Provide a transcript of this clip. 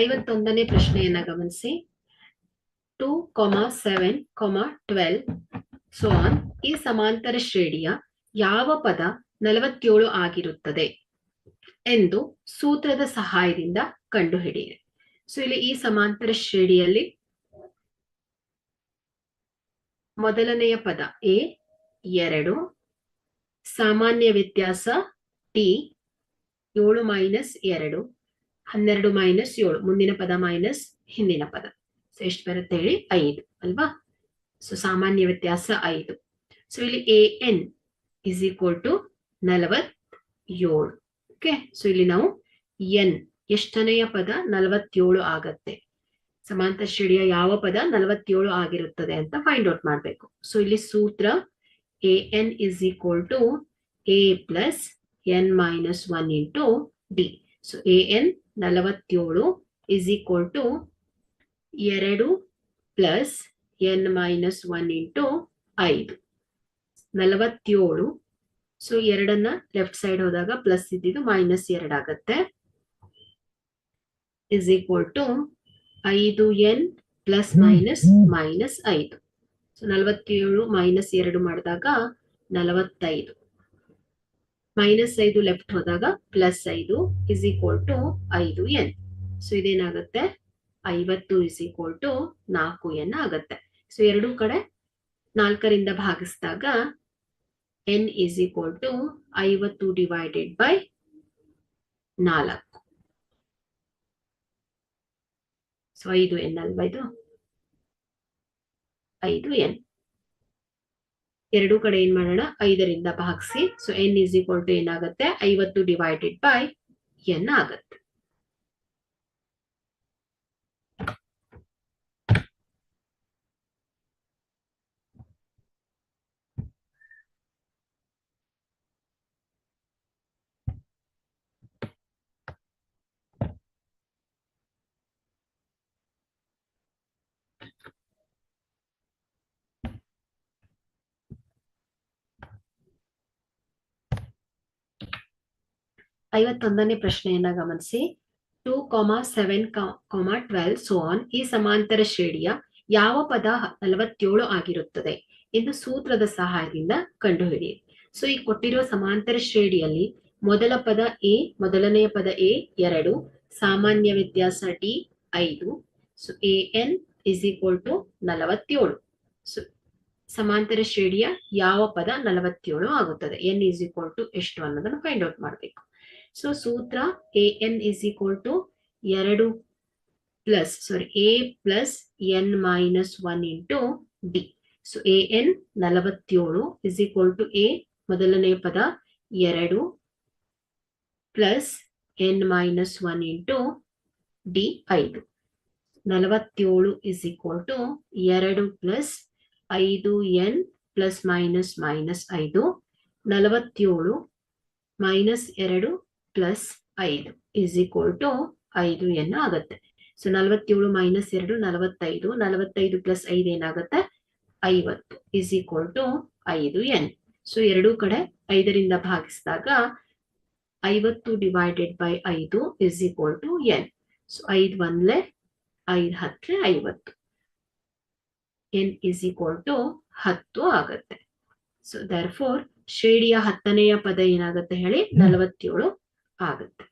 ಐವತ್ತೊಂದನೇ ಪ್ರಶ್ನೆಯನ್ನ ಗಮನಿಸಿ. Two comma seven comma twelve so on ಈ ಸಮಾಂತರ ಶ್ರೇಣಿಯ ಯಾವ ಪದ ನಲವತ್ತೇಳು ಆಗಿರುತ್ತದೆ ಎಂದು ಸೂತ್ರದ ಸಹಾಯದಿಂದ ಕಂಡುಹಿಡಿಯಿರಿ. ಸೊ ಇಲ್ಲಿ ಈ ಸಮಾಂತರ ಶ್ರೇಣಿಯಲ್ಲಿ ಮೊದಲನೆಯ ಪದ ಎ, ಎರಡು, ಸಾಮಾನ್ಯ ವ್ಯತ್ಯಾಸ ಟಿ, ಏಳು ಮೈನಸ್ ಎರಡು ಹನ್ನೆರಡು ಮೈನಸ್ ಏಳು, ಮುಂದಿನ ಪದ ಮೈನಸ್ ಹಿಂದಿನ ಪದ. ಸೊ ಎಷ್ಟು ಬರುತ್ತೆ ಹೇಳಿ? ಐದು, ಅಲ್ವಾ? ಸೊ ಸಾಮಾನ್ಯ ವ್ಯತ್ಯಾಸ ಐದು. ಸೊ ಇಲ್ಲಿ a n is equal to ನಲವತ್ತೇಳು. ಓಕೆ ಸೊ ಇಲ್ಲಿ ನಾವು ಎನ್ ಎಷ್ಟನೆಯ ಪದ? ನಲವತ್ತೇಳು ಆಗತ್ತೆ. ಸಮಾಂತರ ಶ್ರೇಣಿಯ ಯಾವ ಪದ? ನಲವತ್ತೇಳು ಆಗಿರುತ್ತದೆ ಅಂತ ಫೈಂಡ್ ಔಟ್ ಮಾಡಬೇಕು. ಸೊ ಇಲ್ಲಿ ಸೂತ್ರ a n is equal to a plus n minus one into d so a n ನಲವತ್ತೇಳು ಇಸ್ ಈಕ್ವಲ್ ಟು ಎರಡು plus n minus one into ಐದು. ನಲವತ್ತೇಳು. ಸೊ ಎರಡನ್ನ ಲೆಫ್ಟ್ ಸೈಡ್ ಹೋದಾಗ ಪ್ಲಸ್ ಇದ್ದಿದ್ದು ಮೈನಸ್ ಎರಡಾಗತ್ತೆ ಇಸ್ ಈಕ್ವಲ್ ಟು ಐದು n plus minus minus ಐದು. ಸೊ ನಲವತ್ತೇಳು ಮೈನಸ್ ಎರಡು ಮಾಡಿದಾಗ ನಲವತ್ತೈದು. ಮೈನಸ್ ಐದು ಲೆಫ್ಟ್ ಹೋದಾಗ ಪ್ಲಸ್ ಐದು ಇಸ್ ಈಕ್ವಲ್ ಟು ಐದು ಎನ್ ಸೊ ಇದೇನಾಗುತ್ತೆ? ಐವತ್ತು ಇಸ್ ಈಕ್ವಲ್ ಟು ನಾಲ್ಕು ಎನ್ ಆಗತ್ತೆ. ಸೊ ಎರಡೂ ಕಡೆ ನಾಲ್ಕರಿಂದ ಭಾಗಿಸಿದಾಗ ಎನ್ ಇಸ್ ಈಕ್ವಲ್ ಟು ಐವತ್ತು ಡಿವೈಡೆಡ್ ಬೈ ನಾಲ್ಕು. ಸೊ ಐದು ಎನ್ ಅಲ್ವಾ ಇದು? ಐದು ಎನ್ ಎರಡೂ ಕಡೆ ಏನ್ ಮಾಡೋಣ? ಐದರಿಂದ ಭಾಗಿಸಿ. So n is equal to ಏನಾಗುತ್ತೆ ಐವತ್ತು ಡಿವೈಡೆಡ್ ಬೈ ಎನ್ ಆಗತ್ತೆ. ಐವತ್ತೊಂದನೇ ಪ್ರಶ್ನೆಯನ್ನ ಗಮನಿಸಿ. Two comma seven comma twelve, so on ಈ ಸಮಾಂತರ ಶ್ರೇಣಿಯ ಯಾವ ಪದ ನಲವತ್ತೇಳು ಆಗಿರುತ್ತದೆ ಎಂದು ಸೂತ್ರದ ಸಹಾಯದಿಂದ ಕಂಡುಹಿಡಿಯಿರಿ. ಸೊ, ಈ ಕೊಟ್ಟಿರುವ ಸಮಾಂತರ ಶ್ರೇಣಿಯಲ್ಲಿ ಮೊದಲ ಪದ ಎ, ಮೊದಲನೆಯ ಪದ ಎ ಎರಡು, ಸಾಮಾನ್ಯ ವ್ಯತ್ಯಾಸ ಡಿ ಐದು, so, a n is equal to ನಲವತ್ತೇಳು. ಸೊ, ಸಮಾಂತರ ಶ್ರೇಣಿಯ ಯಾವ ಪದ ನಲವತ್ತೇಳು ಆಗುತ್ತದೆ? ಎನ್ ಇಸ್ ಈಕ್ವಲ್ ಟು ಎಷ್ಟು ಅನ್ನೋದನ್ನು ಫೈಂಡ್ ಔಟ್ ಮಾಡಬೇಕು. ಸೊ ಸೂತ್ರ a n is equal to ಎರಡು plus sorry a plus n minus one into d so a n ನಲವತ್ತೇಳು ಇಸ್ ಈಕ್ವಲ್ ಟು ಎ ಮೊದಲನೇ ಪದ ಎರಡು plus n minus one into d ಐದು. ನಲವತ್ತೇಳು ಇಸ್ ಈಕ್ವಲ್ ಟು ಎರಡು plus ಐದು n plus minus minus ಐದು. ನಲವತ್ತೇಳು ಮೈನಸ್ ಎರಡು ಪ್ಲಸ್ ಐದು ಇಸ್ ಈಕ್ವಲ್ ಟು ಐದು ಎನ್ ಆಗುತ್ತೆ ಸೊ ನಲವತ್ತೇಳು ಮೈನಸ್ ಎರಡು, ನಲವತ್ತೈದು ನಲವತ್ತೈದು ಪ್ಲಸ್ ಐದು ಏನಾಗುತ್ತೆ? ಐವತ್ತು ಇಸ್ ಈಕ್ವಲ್ ಟು ಐದು ಎನ್. ಸೊ ಎರಡೂ ಕಡೆ ಐದರಿಂದ ಭಾಗಿಸಿದಾಗ ಐವತ್ತು ಡಿವೈಡೆಡ್ ಬೈ ಐದು is equal to n. So ಐದು ಒಂದ್ಲೆ ಐದು ಹತ್ರೆ ಐವತ್ತು. ಎನ್ ಇಸ್ ಈಕ್ವಲ್ ಟು ಹತ್ತು ಆಗತ್ತೆ. ಸೊ ದರ್ ಫೋರ್ ಶ್ರೇಣಿಯ ಹತ್ತನೆಯ ಪದ ಏನಾಗುತ್ತೆ ಹೇಳಿ? ನಲವತ್ತೇಳು ಆಗುತ್ತೆ